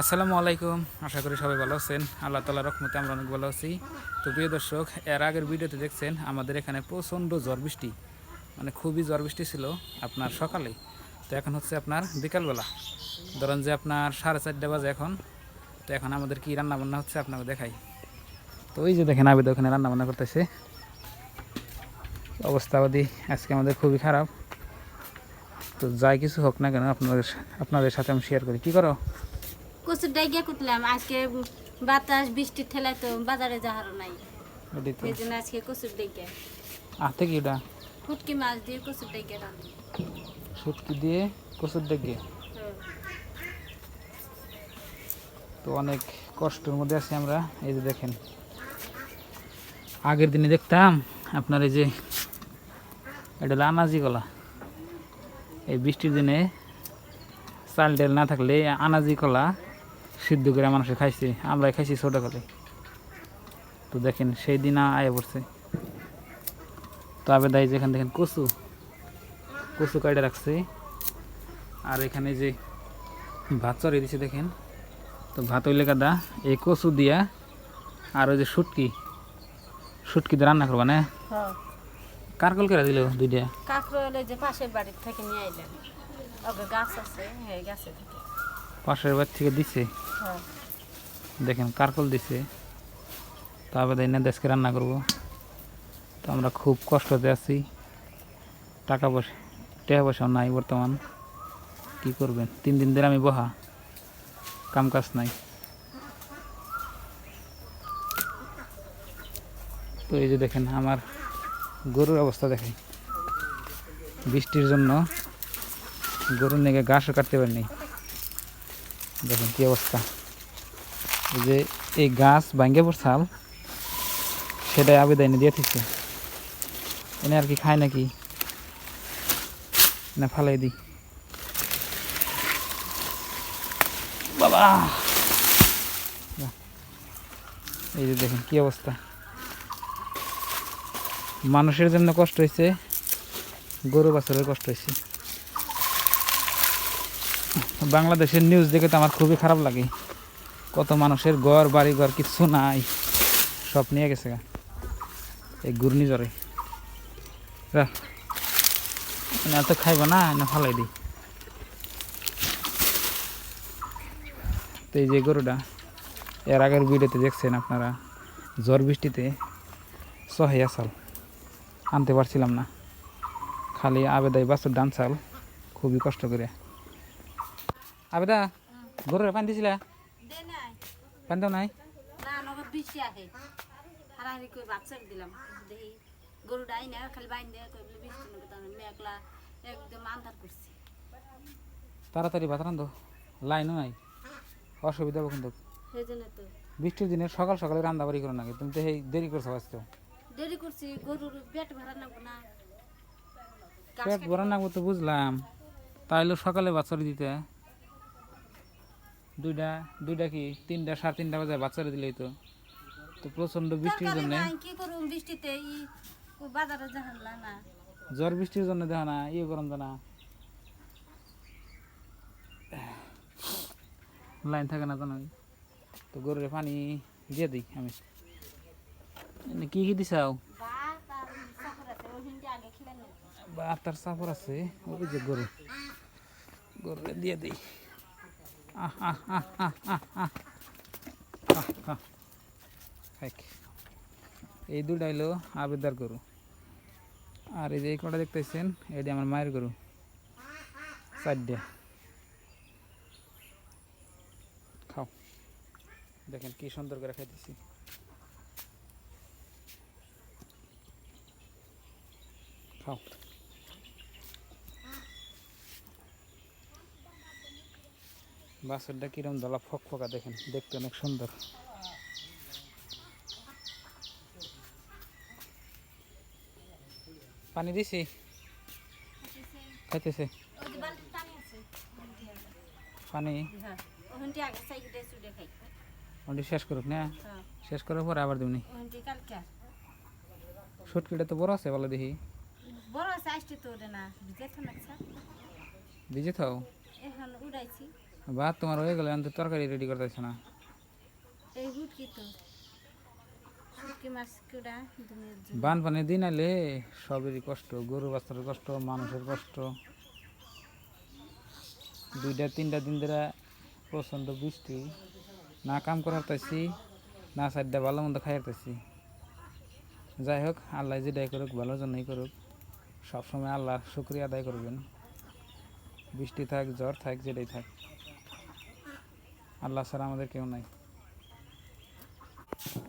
আসসালামু আলাইকুম। আশা করি সবাই ভালো আছেন। আল্লাহ তালা রহমতে আমরা অনেক ভালো আছি। তো প্রিয় দর্শক, এর আগের ভিডিওতে দেখছেন, আমাদের এখানে প্রচণ্ড ঝড় বৃষ্টি। মানে খুবই ঝড় বৃষ্টি ছিল আপনার সকালে। তো এখন হচ্ছে আপনার বিকালবেলা। ধরেন যে আপনার সাড়ে চারটে বাজে এখন। তো এখন আমাদের কি রান্না বান্না হচ্ছে আপনাকে দেখাই। তো ওই যে দেখেন, আবেদ ওখানে রান্না বান্না করতেছে অবস্থাবাদী আজকে আমাদের খুবই খারাপ। তো যাই কিছু হোক না কেন, আপনাদের আপনাদের সাথে আমি শেয়ার করি। কী করো? কচুর ডাইগিয়া কুটলাম আজকে বাতাস বৃষ্টির ঠেলায় তো বাজারে যাহারও নাই। এই জন্য আজকে কচুর ডাইগিয়া আতে কি ওটা? ফুটকি মাছ দিয়ে কচুর ডাইগিয়া রান্না শুটকি দিয়ে কচুর ডেকে তো অনেক কষ্টের মধ্যে আছি আমরা এই যে দেখেন। আগের দিনে দেখতাম আপনার এই যে এটা হলো আনাজি কলা এই বৃষ্টির দিনে চাল ডাল না থাকলে আনাজি কলা সিদ্ধ করে মানুষে খাইছে। আমরাই খাইছি ছোটোকালে। তো দেখেন সেই দিন আয় পড়ছে। তো আবে দাই যেখানে দেখেন কচু। কচু কাটে রাখছে। আর এখানে যে ভাত চড়িয়ে দিছে দেখেন তো ভাত হইলে কাদা এই কচু দিয়া আর ওই যে শুটকি। শুটকি দিয়ে রান্না করবা না? কারকল করে দিল দুইটা? কাঁকরোল যে পাশের বাড়ির থেকে নিয়ে আইলাম ওকে গাছ আছে হ্যাঁ গাছে থেকে। পাশের বাড়ি থেকে দিছে। হ্যাঁ। দেখেন কারকল দিছে। তারপরে তাই না দেশকে রান্না করব। তো আমরা খুব কষ্টতে আছি। টাকা পয়সা টাকা পয়সাও নাই বর্তমান। কি করবেন? তিন দিন ধরে আমি বহা। কাম কাজ নাই। তো এই যে দেখেন আমার গরুর অবস্থা দেখেন। বৃষ্টির জন্য গরুর নেগে ঘাসও কাটতে পারিনি। দেখেন কি অবস্থা। এই যে এই গাছ ভাঙ্গে পড়ছাল সেটাই আবেদন দিয়ে দিচ্ছে এনে আর কি খায় নাকি? না ফালাই দি বাবা! এই যে দেখেন কি অবস্থা। মানুষের জন্য কষ্ট হয়েছে গরু বাছরের কষ্ট হয়েছে বাংলাদেশের নিউজ দেখে তো আমার খুবই খারাপ লাগে। কত মানুষের ঘর, বাড়ি ঘর কিচ্ছু নাই। সব নিয়ে গেছে এই ঘূর্ণিঝড়ে। না তো খাইব না না ফালাই দিই। তো এই যে গরুটা, এর আগের ভিডিওতে দেখছেন আপনারা, ঝড় বৃষ্টিতে সহাইয়া চাল। আনতে পারছিলাম না। খালি আবেদাই বাছুর ডান চাল, খুবই কষ্ট করে। আবেদা গরুরে পানি দিছিলা পানি দাও নাই তাড়াতাড়ি ভাত রান্ধো লাইনও নাই অসুবিধা হবে কিন্তু সেই বৃষ্টির দিনে সকাল সকালে রান্না বাড়ি করো নাকি তুমি তো এই দেরি করছ আজকে দেরি করছি গরুর পেট ভরা নাকবো না পেট ভরা নাকবো তো বুঝলাম তাইলে সকালে বাচ্চারি দিতে দুইটা দুইটা কি? তিনটা সাড়ে তিনটা বাজে বাচ্চারে দিলেই তো। তো প্রচণ্ড বৃষ্টির জন্য। নাই, কি করুম? বৃষ্টিতে বাজারে জাহানলা না ঝড় বৃষ্টির জন্য দেখো না ইয়ে করুন তো না লাইন থাকে না তো না তো গরুরে পানি দিয়ে দিই আমি। কি কি দিছাও বা তার সাপর আছে ওই যে গরু। গরুরে দিয়ে দিই। এই দুটা হইল আবেদার গরু। আর এই যে এই কটা দেখতেছেন, এটি আমার মায়ের গরু। চারটে। খাও। দেখেন কি সুন্দর করে খাইতেছি। খাও। বাছরটা কিরম দলা ফক ফকা দেখেন দেখতে অনেক সুন্দর। পানি দিছি? খাইতেছে। পানি হ্যাঁ ওটি শেষ করুক না? হ্যাঁ। শেষ করার পরে আবার দিবনি? সুটকিটা তো বড় আছে বলে দেখি। বড় আছে আসতে তো না ভিজে থাও? এখন উড়াইছি। ভাত তোমার হয়ে গেলে আমি তো তরকারি রেডি করতেছ না। এই হুটকি তো। শুটকি মাছ কুড়া বান পানি দিন আলে সবেরই কষ্ট গরু বাচ্চার কষ্ট মানুষের কষ্ট। দুইটা তিনটা দিন ধরে প্রচণ্ড বৃষ্টি। না কাম করাতেছি না চারটা ভালো মন্দ খাইতেছি যাই হোক আল্লাহ যেটাই করুক ভালো জন্যই করুক। সবসময় আল্লাহ শুক্রিয়া আদায় করবেন। বৃষ্টি থাক জ্বর থাক যেটাই থাক। আল্লাহ ছাড়া আমাদের কেউ নাই।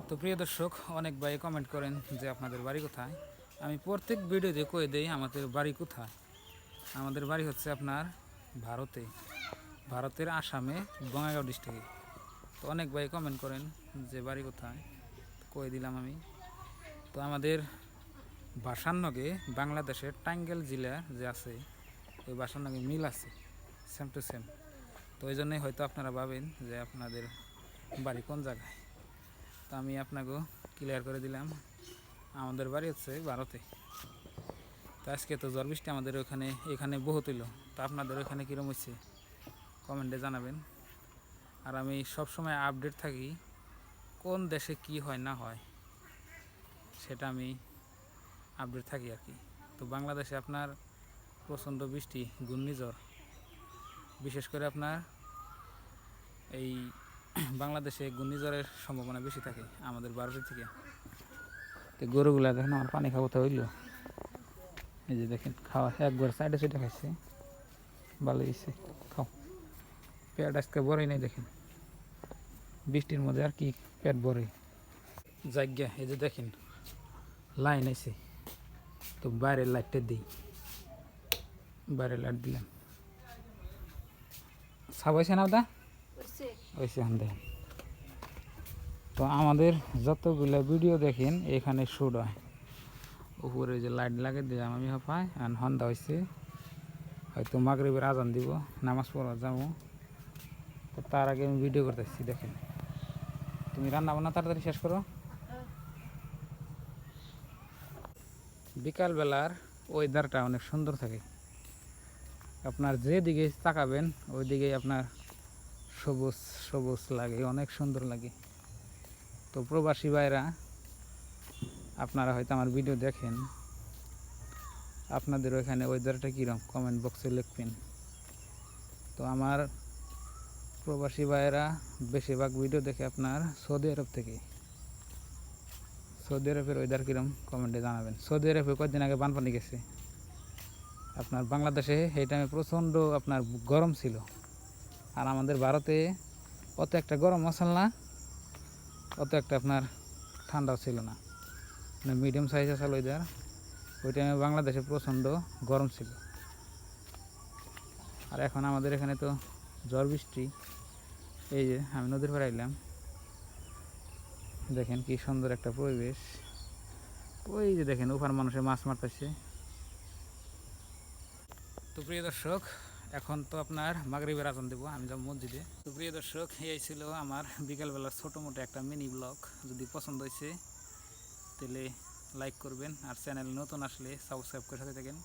তো প্রিয় দর্শক, অনেক ভাই কমেন্ট করেন যে আপনাদের বাড়ি কোথায়? আমি প্রত্যেক ভিডিওতে কয়ে দেই আমাদের বাড়ি কোথায়? আমাদের বাড়ি হচ্ছে আপনার ভারতে, ভারতের আসামে বঙ্গাইগাঁও ডিস্ট্রিক্টে তো অনেক ভাই কমেন্ট করেন যে বাড়ি কোথায়? কয়ে দিলাম আমি। তো আমাদের বাসান্নগে বাংলাদেশের টাঙ্গেল জেলা যে আছে, ওই বাসান্নগে মিল আছে সেম টু সেম তো ওই জন্যই হয়তো আপনারা ভাবেন যে আপনাদের বাড়ি কোন জায়গায়? তো আমি আপনাকেও ক্লিয়ার করে দিলাম, আমাদের বাড়ি হচ্ছে ভারতে। তো আজকে তো ঝড় বৃষ্টি আমাদের ওখানে, এখানে বহুত হইল। তো আপনাদের ওখানে কীরকম হচ্ছে কমেন্টে জানাবেন। আর আমি সবসময় আপডেট থাকি, কোন দেশে কি হয়, না হয়, সেটা আমি আপডেট থাকি আর কি। তো বাংলাদেশে আপনার প্রচণ্ড বৃষ্টি, ঘূর্ণিঝড় বিশেষ করে আপনার এই বাংলাদেশে ঘূর্ণিঝড়ের সম্ভাবনা বেশি থাকে আমাদের ভারতের থেকে। তো গরুগুলা দেখেন, আমার পানি খাব তো হইল। এই যে দেখেন, খাওয়া একবার সাইডে সাইডে খাইছে। ভালো হয়েছে খাও। পেট আজকে বড়ই নাই দেখেন। বৃষ্টির মধ্যে আর কি পেট ভরে। জায়গা এই যে দেখেন, লাইন আছে তো বাইরের লাইটটা দিই। বাইরের লাইট দিলাম। সাবাইছে না ওটা দেখেন তো আমাদের যতগুলো ভিডিও দেখেন এখানে শুট হয়। উপরে যে লাইট লাগে দিলাম আমি পাই আর সন্ধ্যা হয়েছে হয়তো মাগরিবের আজান দিব নামাজ পড়া যাব। তো তার আগে আমি ভিডিও করতেছি দেখেন। তুমি রান্না বান্না তাড়াতাড়ি শেষ করো। বিকালবেলার ওয়েদারটা অনেক সুন্দর থাকে। আপনার যেদিকে তাকাবেন, ওই দিকেই আপনার সবুজ সবুজ লাগে, অনেক সুন্দর লাগে। তো প্রবাসী ভাইরা, আপনারা হয়তো আমার ভিডিও দেখেন। আপনাদের ওইখানে ওয়েদারটা কীরকম কমেন্ট বক্সে লিখবেন। তো আমার প্রবাসী ভাইয়েরা বেশিরভাগ ভিডিও দেখে আপনার সৌদি আরব থেকে। সৌদি আরবের ওয়েদার কীরকম কমেন্টে জানাবেন। সৌদি আরবে কয়েকদিন আগে বানপানি গেছে? আপনার বাংলাদেশে এই টাইমে প্রচণ্ড আপনার গরম ছিল। আর আমাদের ভারতে অত একটা গরম মশাল না, অত একটা আপনার ঠান্ডাও ছিল না। মানে মিডিয়াম সাইজ আসল ওইদার ওই টাইমে বাংলাদেশে প্রচণ্ড গরম ছিল। আর এখন আমাদের এখানে তো ঝড় বৃষ্টি। এই যে আমি নদীর পাড়ে এলাম দেখেন কি সুন্দর একটা পরিবেশ। ওই যে দেখেন ওখানে মানুষের মাছ মারতেছে। তো প্রিয় দর্শক, এখন তো আপনার মাগরীবের আজান দেবো, আমি যাব মসজিদে। তো প্রিয় দর্শক, এই ছিল আমার বিকালবেলার ছোটো মোটো একটা মিনি ব্লগ। যদি পছন্দ হয়েছে, তাহলে লাইক করবেন আর চ্যানেল নতুন আসলে সাবস্ক্রাইব করে সাথে থাকেন।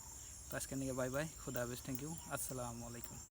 তো আজকে নিয়ে বাই বাই, খুদা হাফেজ থ্যাংক ইউ আসসালামু আলাইকুম।